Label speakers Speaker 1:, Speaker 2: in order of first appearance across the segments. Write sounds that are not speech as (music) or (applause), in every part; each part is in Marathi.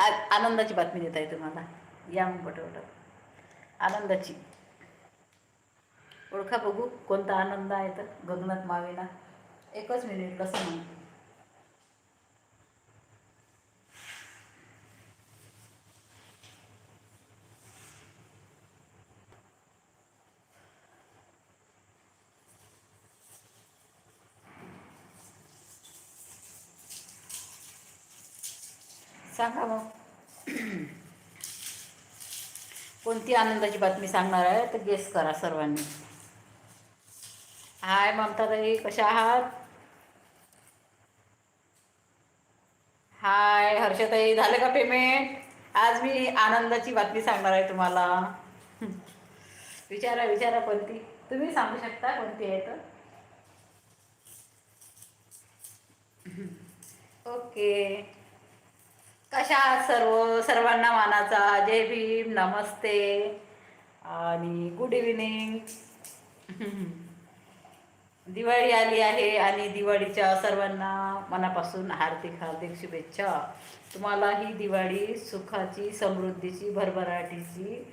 Speaker 1: आज आनंदाची बातमी देत आहे तुम्हाला या मग पटवट आनंदाची. ओळखा बघू कोणता आनंद आहे तर गगनात मावेना. एकच मिनिट कसं म्हणू सांगा मग किती आनंदाची बातमी सांगणार आहे तर गेस करा सर्वांनी. हाय ममताताई कशा आहात? हाय हर्षताई झालं का पेमेंट आज मी आनंदाची बातमी सांगणार आहे तुम्हाला. विचारा विचारा कोणती. तुम्ही सांगू शकता कोणती आहे तर. ओके. कशा सर्व सर्वांना मानाचा? जय भीम नमस्ते. आणि गुड इव्हिनिंग (laughs) दिवाळी आली आहे आणि दिवाळीच्या सर्वांना मनापासून हार्दिक हार्दिक शुभेच्छा. तुम्हाला ही दिवाळी सुखाची समृद्धीची भरभराटीची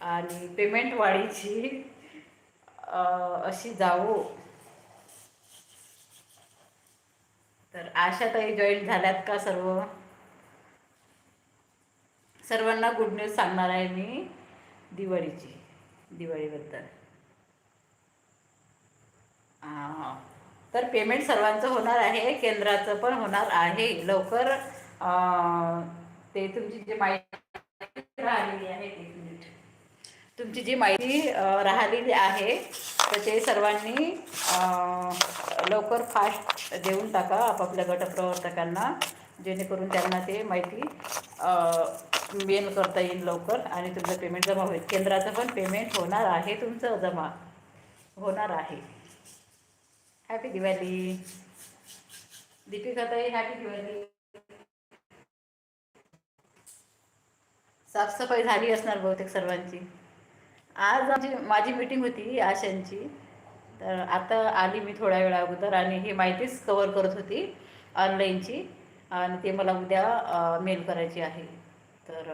Speaker 1: आणि पेमेंट वाढीची अशी जावो. तर आशाताई जॉईन झाल्यात का सर्व? सर्वांना गुड न्यूज सांगणार आहे मी दिवाळीची दिवाळीबद्दल. तर पेमेंट सर्वांचं होणार आहे केंद्राचं पण होणार आहे. लवकर ते तुमची जी माहिती राहिलेली आहे एक मिनिट तुमची जी माहिती राहिलेली आहे तर ते सर्वांनी लवकर फास्ट देऊन टाका आपापल्या गटप्रवर्तकांना. जेणेकरून त्यांना ते माहिती मेल करता येईल लवकर आणि तुमचं पेमेंट जमा होईल. केंद्राचं पण पेमेंट होणार आहे तुमचं जमा होणार आहे. हॅपी दिवाळी दीपिकाताई हॅपी दिवाळी साफसफाई झाली असणार बहुतेक सर्वांची. आज आमची माझी मीटिंग होती आशांची. तर आता आली मी थोड्या वेळा अगोदर आणि ही माहितीच कवर करत होती ऑनलाईनची आणि ते मला उद्या मेल करायची आहे. तर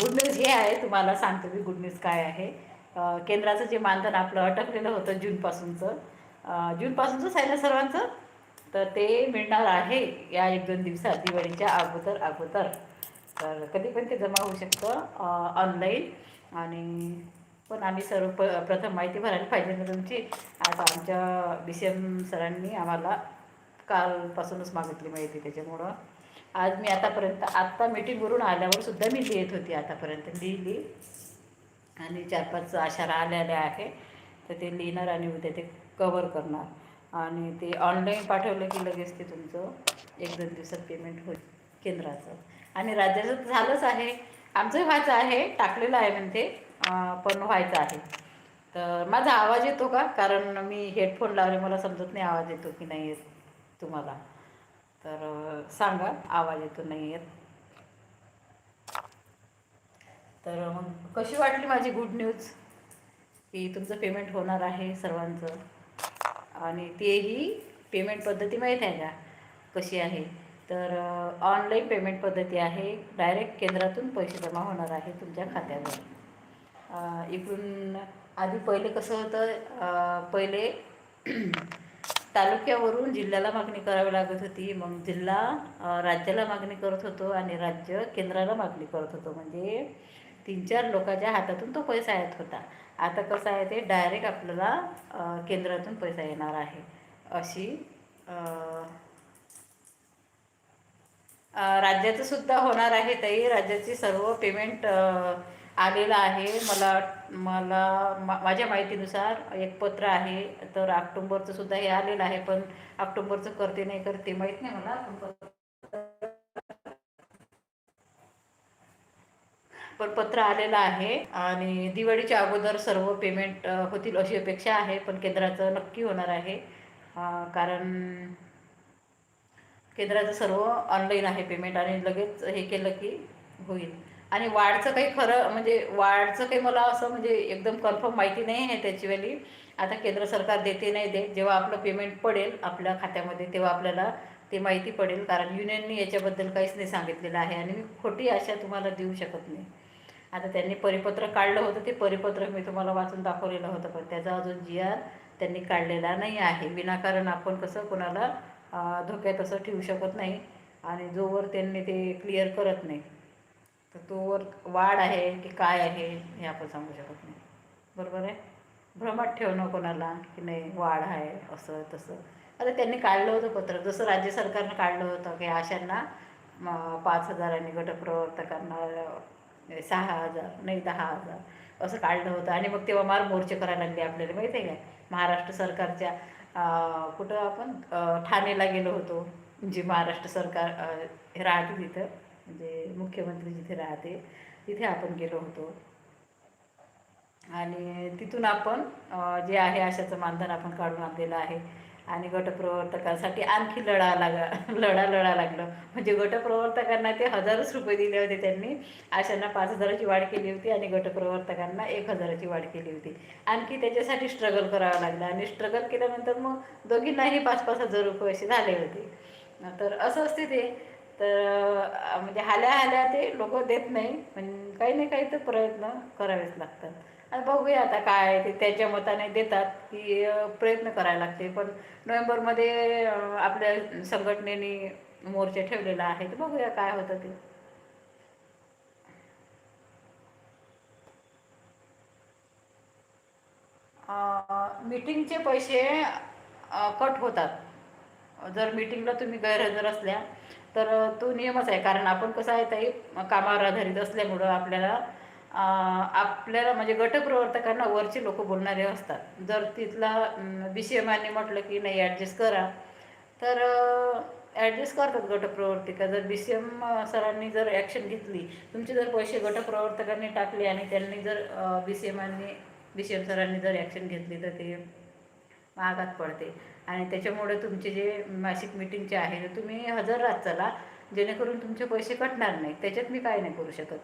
Speaker 1: गुड न्यूज हे आहे तुम्हाला सांगतो मी गुड न्यूज काय आहे. केंद्राचं जे मानधन आपलं अटकलेलं होतं जूनपासूनचं अ, जूनपासूनचंच आहे ना सर्वांचं? तर ते मिळणार आहे या एक दोन दिवसात दिवाळीच्या अगोदर अगोदर. तर कधी पण ते जमा होऊ शकतं ऑनलाईन आणि पण आम्ही सर्व प प्रथम माहिती भरायला पाहिजे ना तुमची. आज आमच्या बी सी एम सरांनी आम्हाला कालपासूनच मागितली माहिती त्याच्यामुळं. आज मी आतापर्यंत आत्ता मीटिंगवरून आल्यावर सुद्धा मी लिहित होती आतापर्यंत लिहिली. आणि चार पाच आशा राहिलेल्या आहे. तर ते लिहिणार आणि उद्या ते कवर करणार. आणि ते ऑनलाईन पाठवलं की लगेच ते तुमचं एक दोन दिवसात पेमेंट होईल केंद्राचं. आणि राज्याचं तर झालंच आहे. आमचं व्हायचं आहे टाकलेलं आहे म्हणते पण व्हायचं आहे. तर माझा आवाज येतो का? कारण मी हेडफोन लावले मला समजत नाही आवाज येतो की नाही येत. तुम्हाला. तर सांगा. आवाज येतो नाही येत. तर मग कशी वाटली माझी गुड न्यूज की तुमचं पेमेंट होणार आहे सर्वांचं. आणि तेही पेमेंट पद्धती माहीत आहे का? कशी आहे? तर ऑनलाईन पेमेंट पद्धती आहे. डायरेक्ट केंद्रातून पैसे जमा होणार आहे तुमच्या खात्यावर. इकडून आधी पहिले कसं होतं? पहिले तालुक्यावरून जिल्ह्याला मागणी करावी लागत होती. मग जिल्हा राज्याला मागणी करत होतो आणि राज्य केंद्राला मागणी करत होतो. म्हणजे तीन चार लोकांच्या हातातून तो पैसा येत होता. आता कसं आहे ते डायरेक्ट आपल्याला केंद्रातून पैसा येणार आहे. अशी राज्याचं सुद्धा होणार आहे. ताई राज्याची सर्व पेमेंट आलेलं आहे. मला मला मा माझ्या माहितीनुसार एक पत्र आहे तर ऑक्टोंबरचं सुद्धा हे आलेलं आहे पण ऑक्टोंबरचं करते नाही करते माहीत नाही मला. पण पत्र- आलेलं आहे आणि दिवाळीच्या अगोदर सर्व पेमेंट होतील अशी अपेक्षा आहे पण केंद्राचं नक्की होणार आहे. कारण केंद्राचं सर्व ऑनलाईन आहे पेमेंट आणि लगेच हे केलं की होईल. आणि वाढचं काही खरं म्हणजे वाढचं काही मला असं म्हणजे एकदम कन्फर्म माहिती नाही आहे त्याचीवाली आता केंद्र सरकार देते नाही दे जेव्हा आपलं पेमेंट पडेल आपल्या खात्यामध्ये तेव्हा आपल्याला ते माहिती पडेल. कारण युनियनने याच्याबद्दल काहीच नाही सांगितलेलं आहे आणि मी खोटी आशा तुम्हाला देऊ शकत नाही. आता त्यांनी परिपत्र काढलं होतं ते परिपत्र मी तुम्हाला वाचून दाखवलेलं होतं पण त्याचा अजून जी आर त्यांनी काढलेला नाही आहे. विनाकारण आपण कसं कोणाला धोक्यात असं ठेवू शकत नाही आणि जोवर त्यांनी ते क्लिअर करत नाही. तर तोवर वाढ आहे की काय आहे हे आपण सांगू शकत नाही. बरोबर आहे? भ्रमात ठेवणं कोणाला की नाही वाढ आहे असं तसं. आता त्यांनी काढलं होतं पत्र. जसं राज्य सरकारनं काढलं होतं की आशांना पाच हजारांनी गटप्रवर्तकांना सहा हजार नाही दहा हजार असं काढलं होतं. आणि मग तेव्हा मार मोर्चे करायला लागले आपल्याला माहिती आहे काय महाराष्ट्र सरकारच्या कुठं आपण ठाणेला गेलो होतो. जी महाराष्ट्र सरकार राहते तिथं. म्हणजे मुख्यमंत्री जिथे राहते तिथे आपण गेलो होतो. आणि तिथून आपण जे आहे आशाचं मानधन आपण काढून आणलेलं आहे. आणि गटप्रवर्तकांसाठी आणखी लढा लागा लढा लढा लागलं. म्हणजे गटप्रवर्तकांना ते हजारच रुपये दिले होते त्यांनी. आशांना पाच हजाराची वाढ केली होती आणि गटप्रवर्तकांना एक हजाराची वाढ केली होती. आणखी त्याच्यासाठी स्ट्रगल करावं लागलं. आणि स्ट्रगल केल्यानंतर मग दोघींनाही पाच पाच हजार रुपये असे झाले होते. तर असं असते ते. तर म्हणजे हाल्या हाल्या ते लोक देत नाही पण काही ना काही तर प्रयत्न करावेच लागतात. आणि बघूया आता काय ते त्याच्या मताने देतात की प्रयत्न करायला लागते. पण नोव्हेंबरमध्ये आपल्या संघटनेने मोर्चा ठेवलेला आहे. तर बघूया काय होतं ते. मीटिंगचे पैसे कट होतात. जर मीटिंगला तुम्ही गैरहजर असल्या तर तो नियमच आहे. कारण आपण कसं आहे ताई कामावर आधारित असल्यामुळं आपल्याला आपल्याला म्हणजे गटप्रवर्तकांना वरचे लोक बोलणारे असतात. जर तिथला बी सी एमाने म्हटलं की नाही ॲडजस्ट करा. तर ॲडजस्ट करतात गटप्रवर्तिका. जर बी सी एम सरांनी जर ॲक्शन घेतली तुमचे जर पैसे गटप्रवर्तकांनी टाकले आणि त्यांनी जर बी सी एमांनी बी सी एम सरांनी जर ॲक्शन घेतली तर ते महागात पडते. आणि त्याच्यामुळे तुमचे जे मासिक मीटिंगचे आहे ना तुम्ही हजर राहत चला. जेणेकरून तुमचे पैसे कटणार नाही. त्याच्यात मी काय नाही करू शकत.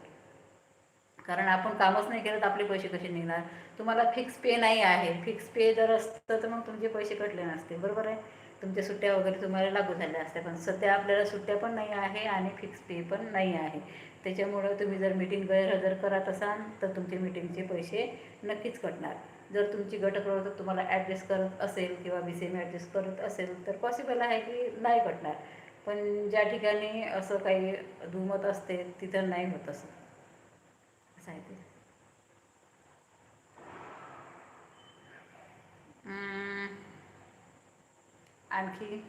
Speaker 1: कारण आपण कामच नाही केलं तर आपले पैसे कसे निघणार? तुम्हाला फिक्स पे नाही आहे. फिक्स पे जर असतं तर मग तुमचे पैसे कटले नसते. बरोबर आहे? तुमच्या सुट्ट्या वगैरे तुम्हाला लागू झाल्या असत्या. पण सध्या आपल्याला सुट्ट्या पण नाही आहे आणि फिक्स पे पण नाही आहे. त्याच्यामुळं तुम्ही जर मीटिंग गैरहजर करत असाल तर तुमचे मीटिंगचे पैसे नक्कीच कटणार. जर तुमची गटप्रवर्तक तुम्हाला ॲडजस्ट करत असेल किंवा बी सी एम ॲडजस्ट करत असेल तर पॉसिबल आहे की नाही कटणार. पण ज्या ठिकाणी असं काही दुमत असते तिथं नाही होत असं. असं आहे ते. आणखी?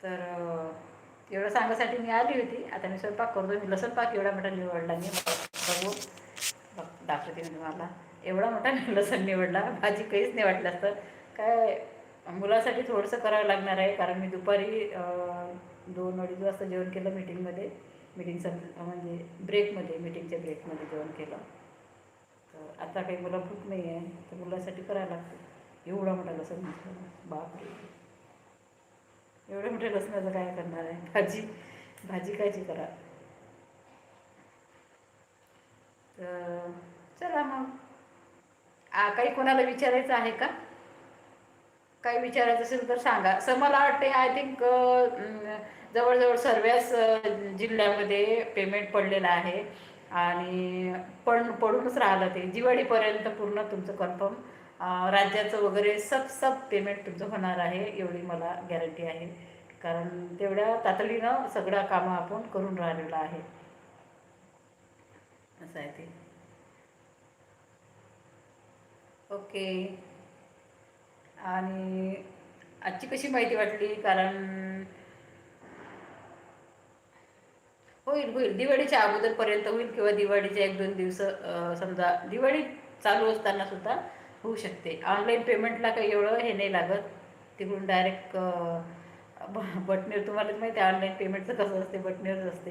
Speaker 1: तर एवढं सांगायसाठी मी आली होती. आता मी स्वयंपाक करतो मी लसणपाक एवढा मोठा निवडला मी बघू. दाखवते मी तुम्हाला एवढा मोठा मी लसूण निवडला. भाजी काहीच नाही वाटलं असतं. काय मुलासाठी थोडंसं करावं लागणार आहे. कारण मी दुपारी दोन अडीच वाजता जेवण केलं मीटिंगमध्ये. मीटिंग सं म्हणजे ब्रेकमध्ये मीटिंगच्या ब्रेकमध्ये जेवण केलं. तर आता काही मला भूक नाही आहे. तर मुलासाठी करायला लागतं. एवढा मोठा लसूण बापरे. एवढ्या मोठ्या लसणाचं काय करणार आहे? भाजी भाजी कायची करा. तर चला मग. काही कोणाला विचारायचं आहे का? काही विचारायचं असेल तर सांगा. सर मला वाटते आय थिंक जवळजवळ सर्वच जिल्ह्यामध्ये पेमेंट पडलेलं आहे. आणि पण पडूनच राहिलं ते. दिवाळीपर्यंत पूर्ण तुमचं कन्फर्म राज्याचं वगैरे सब सब पेमेंट तुमचं होणार आहे एवढी मला गॅरंटी आहे. कारण तेवढ्या तातडीनं सगळं कामं आपण करून राहिलेलं आहे. असं आहे ते. ओके. आणि आजची कशी माहिती वाटली? कारण होईल होईल. दिवाळीच्या अगोदरपर्यंत होईल किंवा दिवाळीच्या एक दोन दिवस समजा दिवाळी चालू असताना सुद्धा होऊ शकते. ऑनलाईन पेमेंटला काही एवढं हे नाही लागत. तिकडून डायरेक्ट बटनेर तुम्हाला माहिती आहे ऑनलाईन पेमेंटचं कसं असते बटनेरच असते.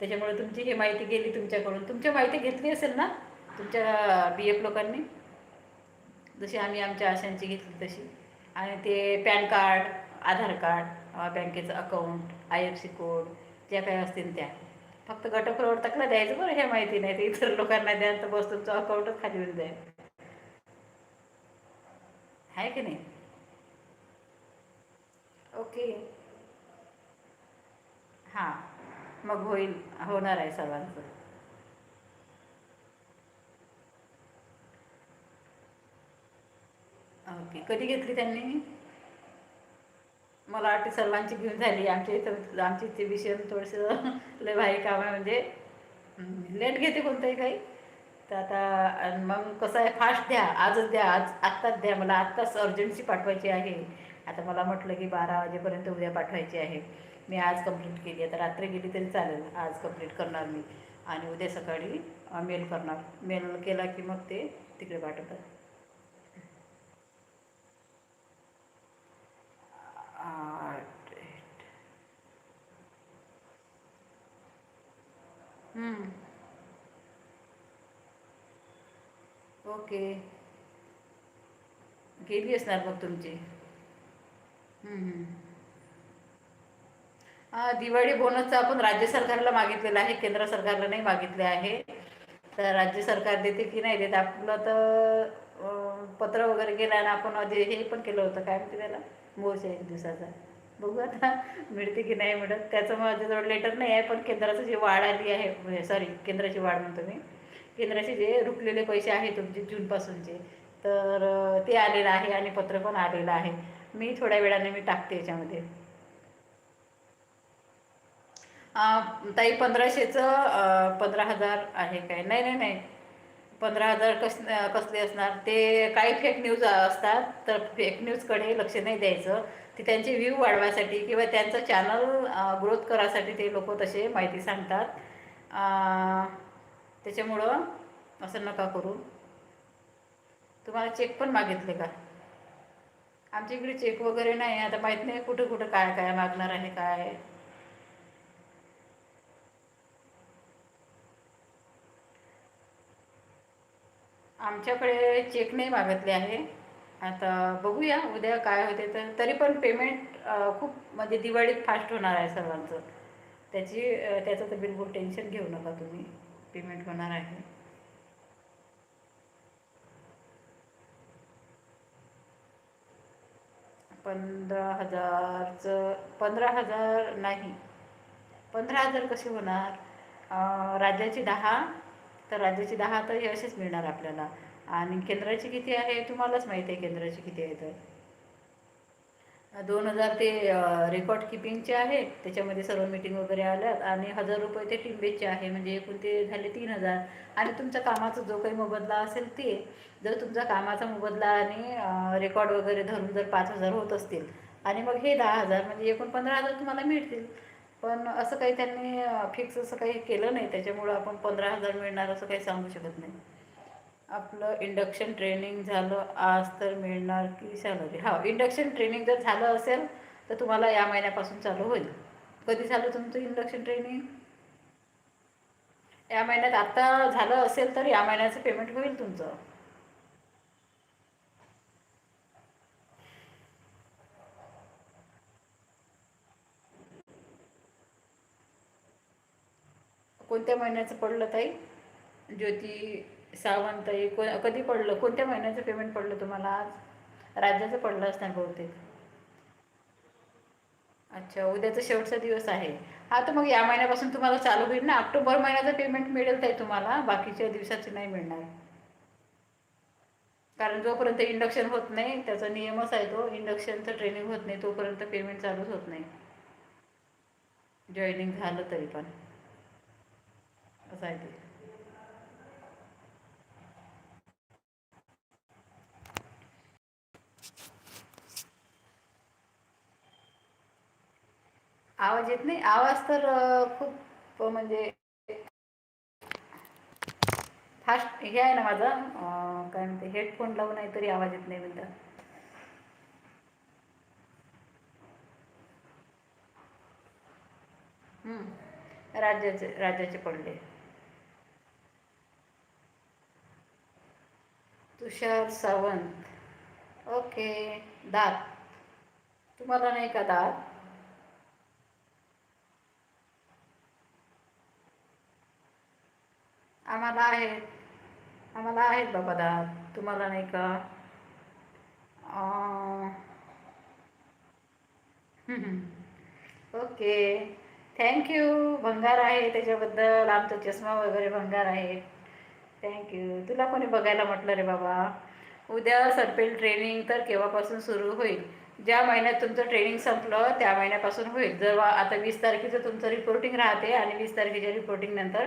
Speaker 1: त्याच्यामुळे तुमची ही माहिती गेली तुमच्याकडून. तुमच्या माहिती घेतली असेल ना? तुमच्या बी एफ लोकांनी? जशी आम्ही आमच्या आशांची घेतली तशी. आणि ते पॅन कार्ड आधार कार्ड बँकेचं account I F C code ज्या काही असतील त्या. फक्त गटप्रवर्तकला द्यायचं बरं हे माहिती नाही ते इतर लोकांना द्या तर बस तुमचं अकाउंटच खाली येऊन जाईल. आहे की नाही? ओके. हां मग होईल होणार आहे सर्वांचं. ओके. कधी घेतली त्यांनी? मला वाटते सर्वांची घेऊन झाली. आमच्या इथं आमच्या इथे विषय थोडंसं (laughs) लय भाई काम आहे. म्हणजे लेट घेते कोणतंही काही. तर आता मग कसं आहे फास्ट द्या. आजच द्या. आज आत्ताच द्या. मला आत्ताच अर्जन्सी पाठवायची आहे. आता मला म्हटलं की बारा वाजेपर्यंत उद्या पाठवायची आहे. मी आज कंप्लीट केली आता रात्री गेली तरी चालेल. आज कंप्लीट करणार मी. आणि उद्या सकाळी मेल करणार. मेल केला की मग ते तिकडे पाठवतात. ओके. गेली असणार मग तुमची. हम्म, दिवाळी बोनसचं आपण राज्य सरकारला मागितलेलं आहे केंद्र सरकारला नाही मागितले आहे. तर राज्य सरकार देते की नाही देत? आपलं तर पत्र वगैरे गेलं आणि आपण हे पण केलं होतं. काय म्हणते त्याला? मोर्चा एक दिवसाचा. बघू आता मिळते की नाही मिळत. त्याचं माझ्याजवळ लेटर नाही आहे पण केंद्राचं जे वाढ आली आहे म्हणजे सॉरी केंद्राची वाढ म्हणतो मी. केंद्राचे जे रुकलेले पैसे आहेत तुमचे जूनपासूनचे तर ते आलेलं आहे आणि पत्र पण आलेलं आहे. मी थोड्या वेळाने मी टाकते याच्यामध्ये. ताई पंधराशेचं पंधरा हजार आहे काय? नाही नाही नाही. पंधरा हजार कस कसले असणार ते काही फेक न्यूज असतात तर फेक न्यूजकडे लक्ष नाही द्यायचं. ते त्यांचे व्ह्यू वाढवायसाठी किंवा त्यांचं चॅनल ग्रोथ करायसाठी ते लोक तसे माहिती सांगतात. त्याच्यामुळं असं नका करू. तुम्हाला चेक पण मागितले का? आमच्या इकडे चेक वगैरे नाही आता माहीत नाही कुठं कुठं काय काय मागणार आहे काय. आमच्याकडे चेक नाही मागितले आहे. आता बघूया उद्या काय होते तर. तरी पण पेमेंट खूप म्हणजे दिवाळीत फास्ट होणार आहे सर्वांचं. त्याची त्याचं तर बिलकुल टेन्शन घेऊ नका तुम्ही. पेमेंट होणार आहे. पंधरा हजारचं पंधरा हजार नाही. पंधरा हजार कसे होणार? राज्याची दहा तर राज्याची दहा तर हे असेच मिळणार आपल्याला. आणि केंद्राची किती आहे तुम्हालाच माहिती आहे केंद्राची किती आहे तर. दोन हजार ते रेकॉर्ड किपिंगचे आहे. त्याच्यामध्ये सर्व मीटिंग वगैरे आल्यात आणि हजार रुपये ते टीमबेसचे आहे. म्हणजे एकूण ते झाले तीन हजार. आणि तुमच्या कामाचा जो काही मोबदला असेल ते जर तुमचा कामाचा मोबदला आणि रेकॉर्ड वगैरे धरून जर पाच हजार होत असतील आणि मग हे दहा हजार म्हणजे एकूण पंधरा हजार तुम्हाला मिळतील. पण असं काही त्यांनी फिक्स असं काही केलं नाही. त्याच्यामुळं आपण पंधरा हजार मिळणार असं काही सांगू शकत नाही. आपलं इंडक्शन ट्रेनिंग झालं आज तर मिळणार की सॅलरी हा इंडक्शन ट्रेनिंग जर झालं असेल तर तुम्हाला या महिन्यापासून चालू होईल. कधी झालं तुमचं इंडक्शन ट्रेनिंग या महिन्यात आत्ता झालं असेल तर या महिन्याचं पेमेंट होईल तुमचं. कोणत्या महिन्याचं पडलं ताई? ज्योती सावंतताई को कधी पडलं? कोणत्या महिन्याचं पेमेंट पडलं तुम्हाला आज? राज्याचं पडलं असणार बहुतेक. अच्छा उद्याचा शेवटचा दिवस आहे. हा तर मग या महिन्यापासून तुम्हाला चालू होईल ना? ऑक्टोबर महिन्याचं पेमेंट मिळेल ताई तुम्हाला बाकीच्या दिवसाचे नाही मिळणार. कारण जोपर्यंत इंडक्शन होत नाही त्याचा नियमच आहे तो इंडक्शनचं ट्रेनिंग होत नाही तोपर्यंत पेमेंट चालूच होत नाही. जॉईनिंग झालं तरी पण. आहे ते आवाज येत नाही? आवाज तर खूप म्हणजे फास्ट हे आहे ना माझा काय म्हणते हेडफोन लावून आहे तरी आवाज येत नाही म्हणतात हम्म. राज्याचे राज्याचे पडले तुषार सावंत. ओके दात. तुम्हाला नाही का दात? आम्हाला आहेत. आम्हाला आहेत बाबा दात. तुम्हाला नाही का? ओके. थँक्यू भंगार आहे त्याच्याबद्दल. आमचा चष्मा वगैरे भंगार आहे. थँक्यू तुला कोणी बघायला म्हटलं रे बाबा? उद्या सरपेल ट्रेनिंग तर केव्हापासून सुरू होईल? ज्या महिन्यात तुमचं ट्रेनिंग संपलं त्या महिन्यापासून होईल. जर आता वीस तारखेचं तुमचं रिपोर्टिंग राहते आणि वीस तारखेच्या रिपोर्टिंगनंतर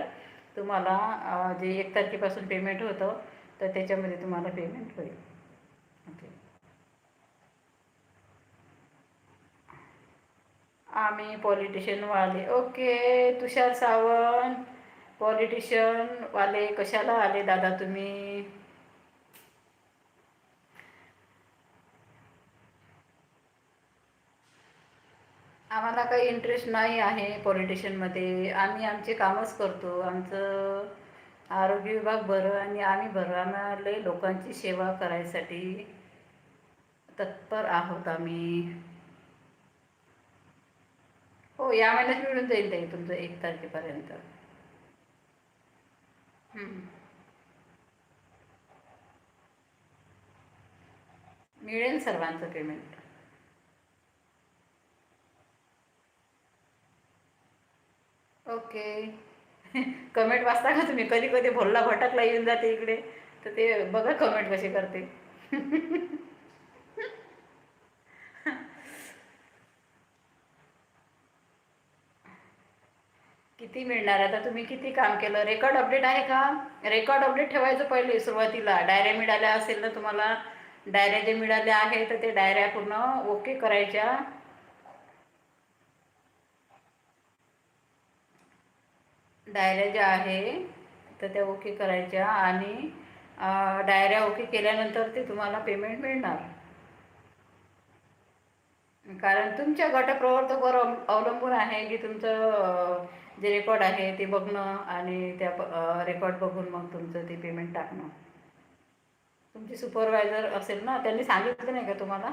Speaker 1: तुम्हाला जे एक तारखेपासून पेमेंट होतं तर त्याच्यामध्ये तुम्हाला पेमेंट होईल. ओके आम्ही पॉलिटिशियनवाले ओके तुषार सावंत. पॉलिटिशियनवाले कशाला आले दादा तुम्ही? आम्हाला काही इंटरेस्ट नाही आहे पॉलिटिशियनमध्ये आम्ही आमचे कामच करतो. आमचं आरोग्य विभाग बरं आणि आम्ही बरं आम्हाला लोकांची सेवा करायसाठी तत्पर आहोत आम्ही. हो या महिन्यात मिळून जाईल ताई तुमचं एक तारखेपर्यंत. मिळेल सर्वांचं पेमेंट ओके. कमेंट वाचता का तुम्ही? कधी कधी भोल्ला भटकला येऊन जाते इकडे. तर ते बघा कमेंट कशी करते. किती मिळणार? आता तुम्ही किती काम केलं? रेकॉर्ड अपडेट आहे का? रेकॉर्ड अपडेट ठेवायचं पहिले सुरुवातीला. डायऱ्या मिळाल्या असेल ना तुम्हाला डायऱ्या जे मिळाल्या आहे तर ते डायऱ्या पूर्ण ओके करायच्या. डायऱ्या ज्या आहे तर त्या ओके करायच्या आणि डायऱ्या ओके केल्यानंतर ते तुम्हाला पेमेंट मिळणार. कारण तुमच्या गटप्रवर्तकवर अवलंबून आहे की तुमचं जे रेकॉर्ड आहे ते बघणं आणि त्या रेकॉर्ड बघून मग तुमचं ते पेमेंट टाकणं. तुमची सुपरवायझर असेल ना त्यांनी सांगितलं नाही का तुम्हाला?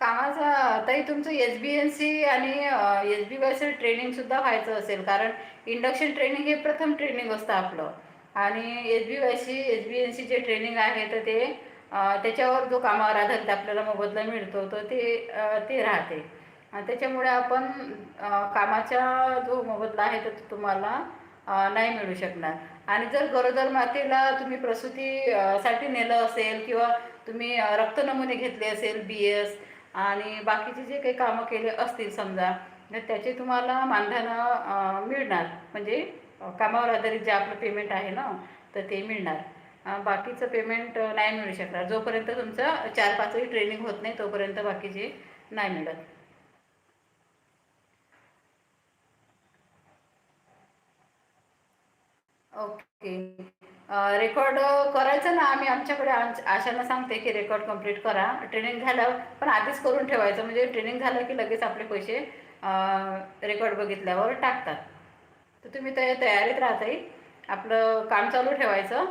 Speaker 1: कामाचा ताई तुमचं एस बी एन सी आणि एस बी वायचं ट्रेनिंगसुद्धा व्हायचं असेल. कारण इंडक्शन ट्रेनिंग हे प्रथम ट्रेनिंग असतं आपलं. आणि S B Y C H B N C जे ट्रेनिंग आहे तर ते त्याच्यावर जो कामावर आधारित आपल्याला मोबदला मिळतो तर ते ते राहते. आणि त्याच्यामुळे आपण कामाचा जो मोबदला आहे तर तो तुम्हाला नाही मिळू शकणार. आणि जर गरोदर मातेला तुम्ही प्रसूती साठी नेलं असेल किंवा तुम्ही रक्त नमुने घेतले असेल बी एस आणि बाकीचे जे काही कामं केले असतील समजा तर त्याचे तुम्हाला मानधनं मिळणार. म्हणजे कामावर आधारित जे आपलं पेमेंट आहे ना तर ते मिळणार. बाकीचं पेमेंट नाही मिळू शकणार. जोपर्यंत तुमचं चार पाचही ट्रेनिंग होत नाही तोपर्यंत बाकीचे नाही मिळत. ओके. रेकॉर्ड करायचं ना आम्ही आमच्याकडे आमच्या- आशांना सांगते की रेकॉर्ड कंप्लीट करा. ट्रेनिंग झाल्यावर पण आधीच करून ठेवायचं. म्हणजे ट्रेनिंग झालं की लगेच आपले पैसे रेकॉर्ड बघितल्यावर टाकतात. तर तुम्ही त्या तयारीत राहताही आपलं काम चालू ठेवायचं.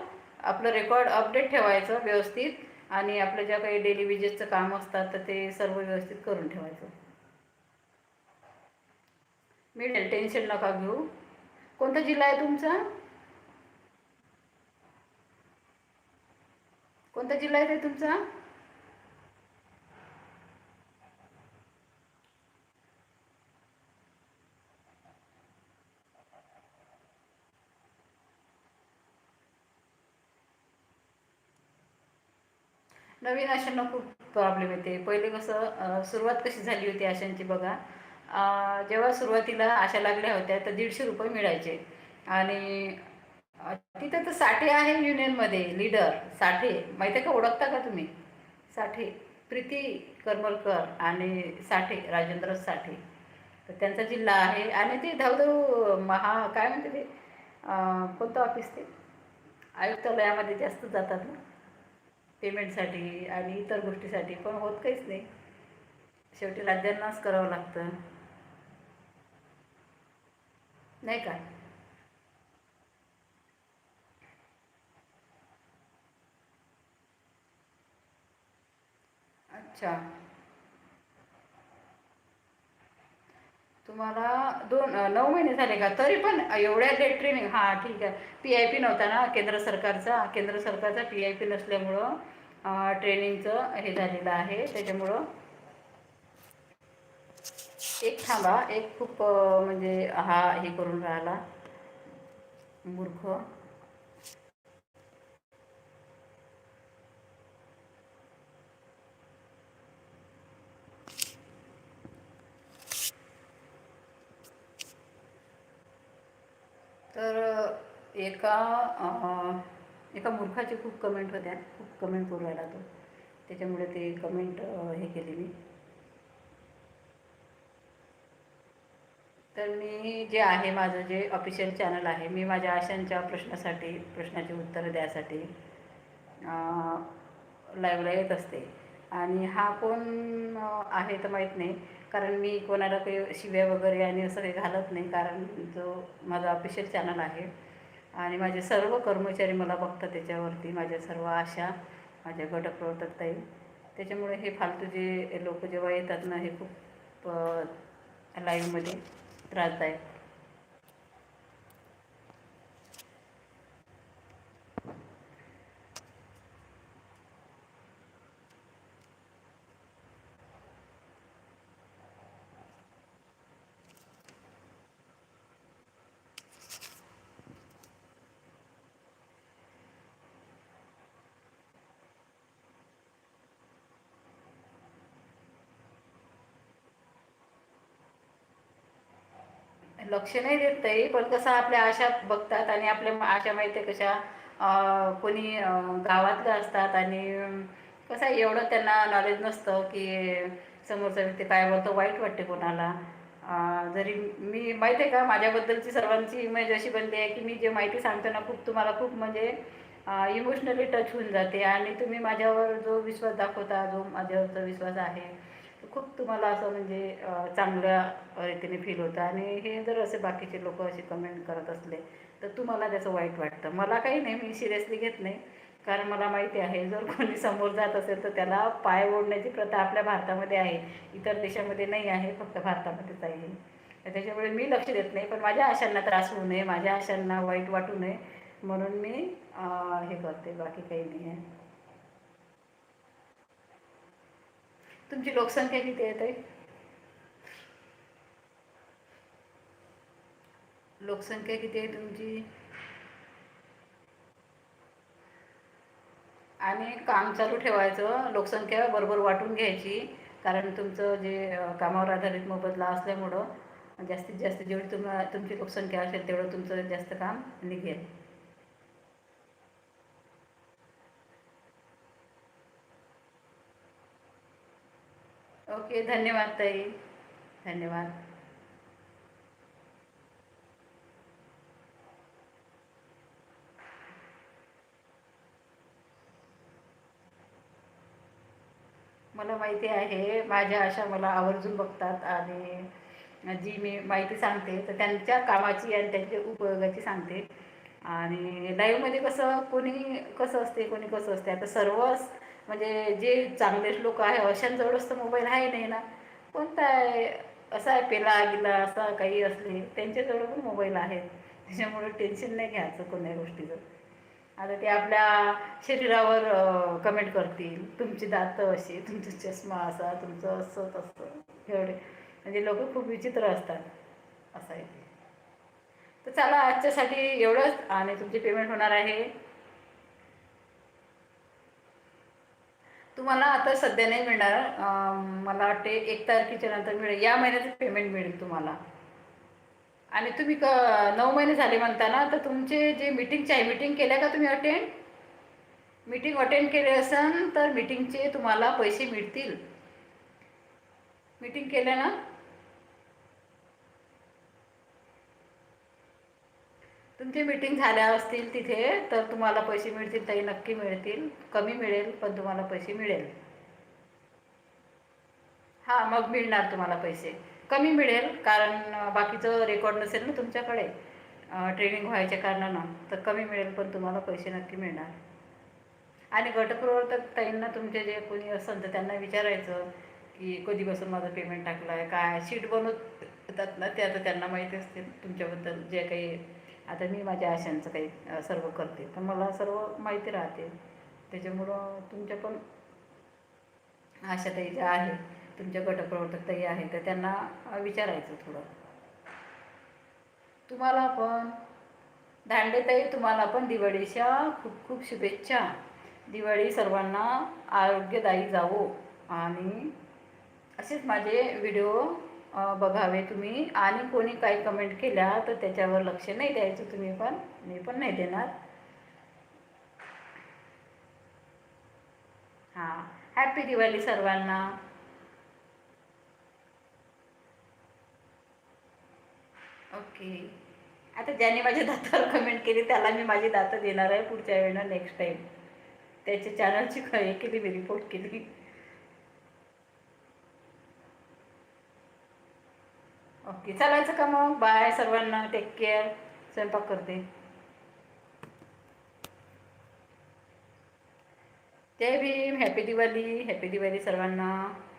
Speaker 1: आपलं रेकॉर्ड अपडेट ठेवायचं व्यवस्थित. आणि आपलं ज्या काही डेली विजेसचं काम असतात तर ते सर्व व्यवस्थित करून ठेवायचं. मिळेल टेन्शन नका घेऊ. कोणता जिल्हा आहे तुमचा? कोणता जिल्हा आहे तुमचा? नवीन आशांना खूप प्रॉब्लेम येते. पहिले कसं सुरुवात कशी झाली होती आशांची बघा. जेव्हा सुरुवातीला आशा लागल्या होत्या तर दीडशे रुपये मिळायचे. आणि तिथं तर साठे आहे युनियनमध्ये लीडर साठे. माहिती आहे का? ओळखता का तुम्ही? साठे. प्रीती करमलकर आणि साठे राजेंद्र साठे. तर त्यांचा जिल्हा आहे. आणि ते धावधाव महा काय म्हणते ते? कोणतं ऑफिस ते? आयुक्तालयामध्ये जास्त जातात ना? पेमेंटसाठी आणि इतर गोष्टीसाठी. पण होत काहीच नाही. शेवटी राज्यांनाच करावं लागतं. नाही का? अच्छा. तुम्हाला दोन नऊ महिने झाले का? तरी पण एवढ्या लेट ट्रेनिंग हां ठीक आहे. पी आय पी नव्हता ना केंद्र सरकारचा? केंद्र सरकारचा पी आय पी नसल्यामुळं ट्रेनिंगचं हे झालेलं आहे. त्याच्यामुळं एक थांबा. एक खूप म्हणजे हा हे करून राहिला. मूर्ख. तर एका एका मूर्खाची खूप कमेंट होत्या खूप कमेंट करू राहिला तो त्याच्यामुळे ते कमेंट हे केली मी. तर मी जे आहे माझं जे ऑफिशियल चॅनल आहे मी माझ्या आशांच्या प्रश्नासाठी प्रश्नाची उत्तरं द्यासाठी लाईव्हला येत असते. आणि हा कोण आहे तर माहीत नाही. कारण मी कोणाला काही शिव्या वगैरे आणि असं काही घालत नाही कारण जो माझा ऑफिशियल चॅनल आहे आणि माझे सर्व कर्मचारी मला बघतात त्याच्यावरती माझ्या सर्व आशा माझ्या गटप्रवर्तक ताई त्याच्यामुळे हे फालतू जे लोक जेव्हा येतात ना हे खूप लाईव्हमध्ये त्रासदायक. लक्ष नाही देत ताई पण कसं आपल्या आशा बघतात आणि आपल्या आशा माहिती आहे कशा कोणी गावातल्या असतात आणि कसं आहे एवढं त्यांना नॉलेज नसतं की समोरचा व्यक्ती काय बोलतो वाईट वाटते कोणाला. जरी मी माहिती आहे का माझ्याबद्दलची सर्वांची इमेज अशी बनली आहे की मी जे माहिती सांगतो ना खूप तुम्हाला खूप म्हणजे इमोशनली टच होऊन जाते. आणि तुम्ही माझ्यावर जो विश्वास दाखवता जो माझ्यावरचा विश्वास आहे खूप तुम्हाला असं म्हणजे चांगल्या रीतीने फील होतं. आणि हे जर असे बाकीचे लोक असे कमेंट करत असले तर तुम्हाला त्याचं वाईट वाटतं. मला काही नाही मी सिरियसली घेत नाही. कारण मला माहिती आहे जर कोणी समोर जात असेल तर त्याला पाय ओढण्याची प्रथा आपल्या भारतामध्ये आहे. इतर देशामध्ये नाही आहे फक्त भारतामध्येच आहे. त्याच्यामुळे मी लक्ष देत नाही. पण माझ्या आशांना त्रास होऊ नये माझ्या आशांना वाईट वाटू नये. म्हणून मी हे करते. बाकी काही नाही आहे. तुमची लोकसंख्या किती आहे ताई? लोकसंख्या किती आहे तुमची? आणि काम चालू ठेवायचं लोकसंख्या बरोबर वाटून घ्यायची कारण तुमचं जे कामावर आधारित मोबदला असल्यामुळं जास्तीत जास्त जेवढी तुम्हाला तुमची लोकसंख्या असेल तेवढं तुमचं जास्त काम निघेल. ओके धन्यवाद ताई. धन्यवाद. मला माहिती आहे माझ्या आशा मला आवर्जून बघतात आणि जी मी माहिती सांगते तर त्यांच्या कामाची आणि त्यांच्या उपयोगाची सांगते. आणि लाईव्हमध्ये कसं कोणी कसं असते कोणी कसं असते आता सर्वच म्हणजे जे चांगले लोक आहे अशांजवळच तर मोबाईल आहे नाही ना. कोणता आहे असा आहे पेला गिला असा काही असले त्यांच्याजवळ पण मोबाईल आहेत. त्याच्यामुळे टेन्शन नाही घ्यायचं कोणत्या गोष्टीचं. आता ते आपल्या शरीरावर कमेंट करतील तुमची दात अशी तुमचा चष्मा असा तुमचं असं तसं एवढे. म्हणजे लोक खूप विचित्र असतात. असं आहे ते. तर चला आजच्यासाठी एवढंच आणि तुमची पेमेंट होणार आहे. तुम्हाला आता सध्या नाही मिळणार मला वाटते एक तारखेच्या नंतर मिळेल. या महिन्याचं पेमेंट मिळेल तुम्हाला. आणि तुम्ही क नऊ महिने झाले म्हणता ना तर तुमचे जे मीटिंगचे आहे मीटिंग केल्या का तुम्ही अटेंड मीटिंग अटेंड केले असेल तर मीटिंगचे तुम्हाला पैसे मिळतील. मीटिंग केल्या ना तुमची मीटिंग झाल्या असतील तिथे तर तुम्हाला पैसे मिळतील ताई नक्की मिळतील. कमी मिळेल पण तुम्हाला पैसे मिळेल. हां मग मिळणार तुम्हाला पैसे. कमी मिळेल कारण बाकीचं रेकॉर्ड नसेल ना तुमच्याकडे. ट्रेनिंग व्हायच्या कारणानं तर कमी मिळेल पण तुम्हाला पैसे नक्की मिळणार. आणि गटप्रवर्तक ताईंना तुमचे जे कोणी असेल तर त्यांना विचारायचं की कधीपासून माझं पेमेंट टाकलं आहे काय? शीट बनवतात ना ते आता त्यांना माहिती असते तुमच्याबद्दल जे काही आता मी माझ्या आशांचं काही सर्व करते. तर मला सर्व माहिती राहते. त्याच्यामुळं तुमच्या पण आशाताई ज्या आहे तुमच्या गटप्रवर्तक ताई आहे तर त्यांना विचारायचं थोडं. तुम्हाला पण दांडेताई तुम्हाला पण दिवाळीच्या खूप खूप शुभेच्छा. दिवाळी सर्वांना आरोग्यदायी जावो. आणि असेच माझे व्हिडिओ बघावे तुम्ही. आणि कोणी काही कमेंट केल्या तर त्याच्यावर लक्ष नाही द्यायचं तुम्ही पण. मी पण नाही देणार. हां. हॅपी दिवाळी सर्वांना. ओके आता ज्याने माझ्या दातावर कमेंट केली त्याला मी माझी दातं देणार आहे पुढच्या वेळेला नेक्स्ट टाईम त्याच्या चॅनलची (laughs) हे केली मी रिपोर्ट केली. ओके चालायचं का मग? बाय सर्वांना टेक केअर स्वयंपाक करते. जय भीम हॅपी दिवाळी हॅपी दिवाळी सर्वांना.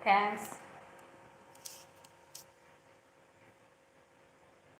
Speaker 1: थँक्स